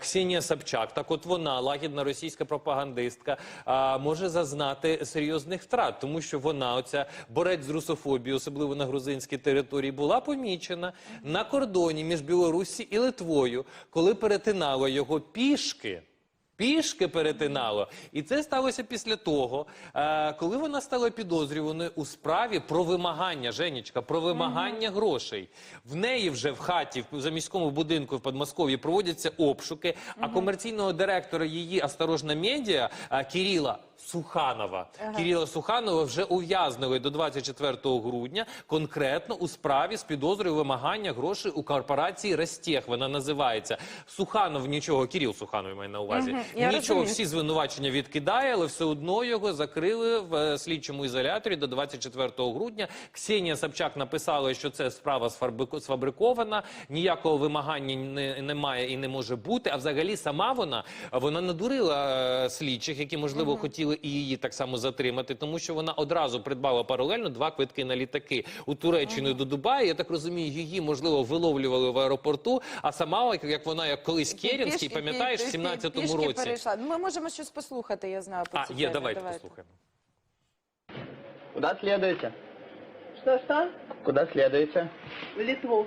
Ксенія Собчак, так от вона, лагідна російська пропагандистка, може зазнати серйозних втрат, тому що вона, оця борець з русофобією, особливо на грузинській території, була помічена на кордоні між Білорусі і Литвою, коли перетинала його пішки. Пішки перетинало, і це сталося після того, е, коли вона стала підозрюваною у справі про вимагання Женічка, про вимагання грошей. В неї вже в хаті, в заміському будинку в Подмосков'ї проводяться обшуки. А комерційного директора її осторожна медіа е, Суханова. Кирила Суханова вже ув'язнили до 24 грудня конкретно у справі з підозрою вимагання грошей у корпорації Ростех. Вона називається Суханов. Нічого, Кирил Суханов має на увазі. Я Нічого, розумію. всі звинувачення відкидає, але все одно його закрили в е, слідчому ізоляторі до 24 грудня. Ксенія Собчак написала, що це справа сфабрикована, ніякого вимагання не, немає і не може бути. А взагалі сама вона вона надурила е, слідчих, які можливо хотіли і її так само затримати, тому що вона одразу придбала паралельно два квитки на літаки у Туреччину і до Дубаю. Я так розумію, її можливо виловлювали в аеропорту. А сама, як- вона як колись Керенський, Пішки- пам'ятаєш, в пішки- 17-му році. перейшла. Ми можемо щось послухати, я знаю. По А, є, темі. давайте послухаємо. Куда следуете? Что-что? Куда следуете? В Литву.